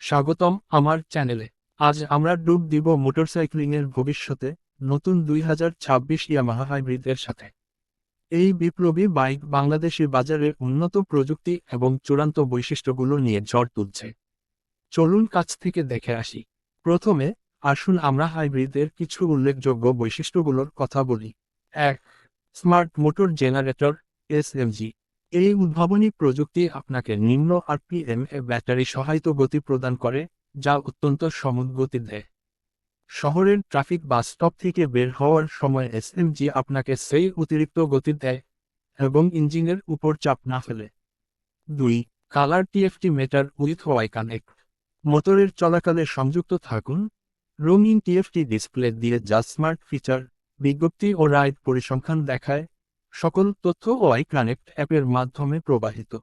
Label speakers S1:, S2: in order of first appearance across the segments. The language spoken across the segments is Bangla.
S1: স্বাগতম আমার চ্যানেলে। আজ আমরা ডুব দিব মোটরসাইক্লিংয়ের ভবিষ্যতে নতুন দুই হাজার ছাব্বিশ ইয়ামাহা হাইব্রিডের সাথে। এই বিপ্লবী বাইক বাংলাদেশি বাজারে উন্নত প্রযুক্তি এবং চূড়ান্ত বৈশিষ্ট্যগুলো নিয়ে ঝড় তুলছে। চলুন কাছ থেকে দেখে আসি। প্রথমে আসুন আমরা হাইব্রিডের কিছু উল্লেখযোগ্য বৈশিষ্ট্যগুলোর কথা বলি। এক, স্মার্ট মোটর জেনারেটর এসএমজি এই উদ্ভাবনী প্রযুক্তি আপনাকে নিম্ন আরপিএম এ ব্যাটারি সহায়িত গতি প্রদান করে, যা অত্যন্ত সমুদ গতি দেয়। শহরের ট্রাফিক বাস স্টপ থেকে বের হওয়ার সময় এসএমজি আপনাকে সেই অতিরিক্ত গতি দেয় এবং ইঞ্জিনের উপর চাপ না ফেলে। দুই, colour TFT meter with Y connect. মোটরের চলাকালে সংযুক্ত থাকুন। রঙিন টিএফটি ডিসপ্লে দিয়ে যা স্মার্ট ফিচার, বিজ্ঞপ্তি ও রাইড পরিসংখ্যান দেখায়। তথ্য ওয়াই কানেক্ট অ্যাপের মাধ্যমে প্রবাহিত।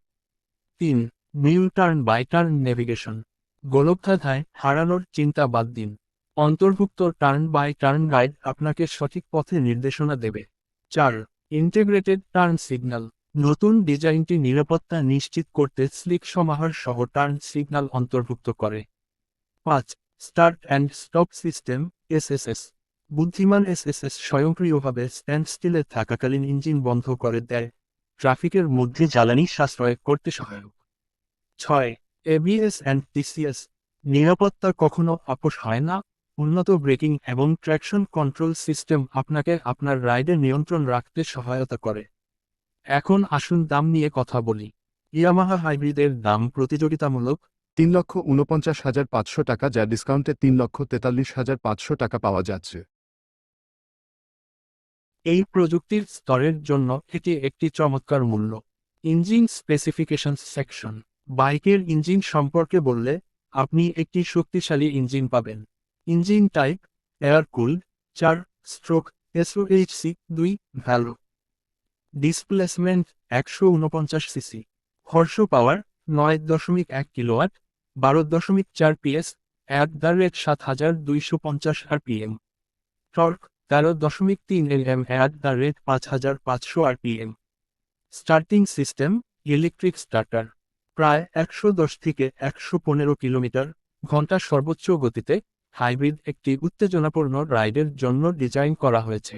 S1: তিন, new turn by turn navigation. গোলকধাঁধায় হারানোর চিন্তা বাদ দিন। অন্তর্ভুক্ত টার্ন বাই টার্ন গাইড আপনাকে সঠিক পথে নির্দেশনা দেবে। চার, ইন্টিগ্রেটেড টার্ন সিগন্যাল। নতুন ডিজাইনটি নিরাপত্তা নিশ্চিত করতে স্লিক সমাহার সহ টার্ন সিগন্যাল অন্তর্ভুক্ত করে। পাঁচ, start and stop system SSS বুদ্ধিমান এসএসএস স্বয়ংক্রিয়ভাবে স্ট্যান্ড স্টিলে থাকাকালীন ইঞ্জিন বন্ধ করে দেয়। ট্রাফিকের মধ্যে জ্বালানি সাশ্রয় করতে সহায়ক। ছয় এবিএস অ্যান্ড টিসিএস নিরাপত্তা কখনো আপোষ হয় না। উন্নত ব্রেকিং এবং ট্র্যাকশন কন্ট্রোল সিস্টেম আপনাকে আপনার রাইডে নিয়ন্ত্রণ রাখতে সহায়তা করে। এখন আসুন দাম নিয়ে কথা বলি। ইয়ামাহা হাইব্রিডের দাম প্রতিযোগিতামূলক
S2: তিন লক্ষ উনপঞ্চাশ হাজার পাঁচশো টাকা, যা ডিসকাউন্টে তিন লক্ষ তেতাল্লিশ হাজার পাঁচশো টাকা পাওয়া যাচ্ছে।
S1: এই প্রযুক্তির স্তরের জন্য এটি একটি চমৎকার মূল্য। Engine specification section. বাইকের ইঞ্জিন সম্পর্কে বললে, আপনি একটি শক্তিশালী ইঞ্জিন পাবেন। ইঞ্জিন টাইপ, এয়ার কুলড, চার, স্ট্রোক, এসওএইচসি, দুই, ভ্যালু। ডিসপ্লেসমেন্ট, একশো উনপঞ্চাশ সিসি। হর্ষ পাওয়ার, নয় দশমিক এক কিলোয়াট বারো দশমিক চার পিএস, অ্যাট দ্য রেট সাত হাজার দুইশো পঞ্চাশ আরপিএম। টর্ক তেরো দশমিক তিন L M at the rate পাঁচ হাজার পাঁচশো আর RPM. Starting system electric starter প্রায় একশো দশ থেকে একশো পনেরো কিলোমিটার ঘণ্টা সর্বোচ্চ গতিতে হাইব্রিড একটি উত্তেজনাপূর্ণ রাইডের জন্য ডিজাইন করা হয়েছে।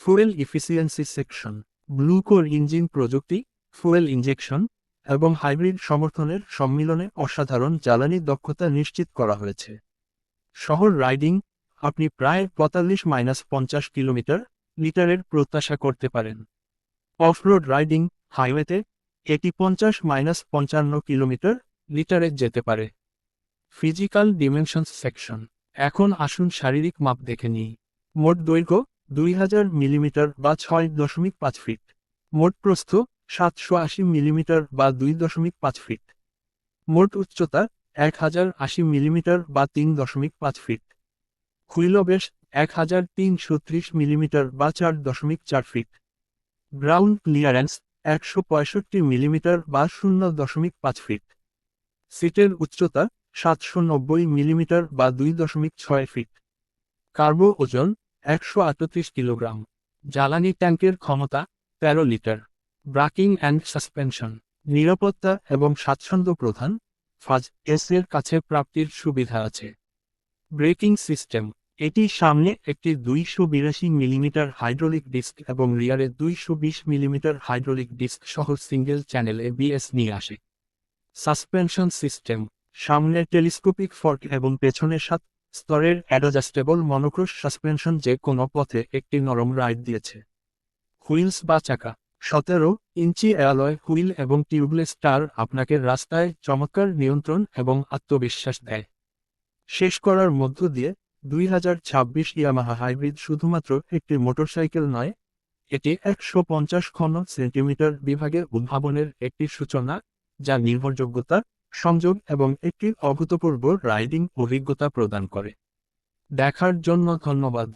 S1: Fuel efficiency section blue core engine প্রযুক্তি ফুয়েল ইঞ্জেকশন এবং হাইব্রিড সমর্থনের সম্মিলনে অসাধারণ জ্বালানি দক্ষতা নিশ্চিত করা হয়েছে। শহর রাইডিং আপনি প্রায় পঁয়তাল্লিশ মাইনাস পঞ্চাশ কিলোমিটার লিটারের প্রত্যাশা করতে পারেন। অফরোড রাইডিং হাইওয়েতে এটি পঞ্চাশ মাইনাস পঞ্চান্ন কিলোমিটার লিটারে যেতে পারে। Physical dimensions section. এখন আসুন শারীরিক মাপ দেখে নিই। মোট দৈর্ঘ্য দুই হাজার মিলিমিটার বা ছয় দশমিক পাঁচ ফিট। মোট প্রস্থ সাতশো আশি মিলিমিটার বা দুই দশমিক পাঁচ ফিট। মোট উচ্চতা এক হাজার আশি মিলিমিটার বা তিন দশমিক পাঁচ ফিট। হুইলবেশ এক হাজার তিনশো ত্রিশ মিলিমিটার বা চার দশমিক চার ফিট। গ্রাউন্ড ক্লিয়ারেন্স একশো পঁয়ষট্টি মিলিমিটার বা শূন্য দশমিক পাঁচ ফিট। সিটের উচ্চতা সাতশো নব্বই মিলিমিটার বা দুই দশমিক ছয় ফিট। কার্বো ওজন একশো আটত্রিশ কিলোগ্রাম। জ্বালানি ট্যাঙ্কের ক্ষমতা তেরো লিটার। ব্রাকিং and suspension. নিরাপত্তা এবং স্বাচ্ছন্দ্য প্রধান। ফাজ এস এর কাছে প্রাপ্তির সুবিধা আছে। Braking system. এটি সামনে একটি দুইশো বিরাশি মিলিমিটার হাইড্রোলিক ডিস্ক এবং রিয়ারে দুইশো বিশ মিলিমিটার হাইড্রোলিক ডিস্ক সহ সিঙ্গেল চ্যানেল এবিএস নিয়ে আসে। Suspension system. সামনে টেলিস্কোপিক ফর্ক এবং পেছনে সাত স্তরের অ্যাডজাস্টেবল মনোক্রোশ সাসপেনশন যে কোনো পথে একটি নরম রাইড দিয়েছে। হুইলস বা চাকা। সতেরো ইঞ্চি অ্যালয় হুইল এবং টিউবলেস টার আপনাকে রাস্তায় চমৎকার নিয়ন্ত্রণ এবং আত্মবিশ্বাস দেয়। শেষ করার মধ্য দিয়ে দুই হাজার ছাব্বিশ ইয়ামাহা হাইব্রিড শুধুমাত্র একটি মোটরসাইকেল নয়, এটি একশো পঞ্চাশ ঘন সেন্টিমিটার বিভাগে উদ্ভাবনের একটি সূচনা, যা নির্ভরযোগ্যতা, সংযোগ এবং একটি অভূতপূর্ব রাইডিং অভিজ্ঞতা প্রদান করে। দেখার জন্য ধন্যবাদ।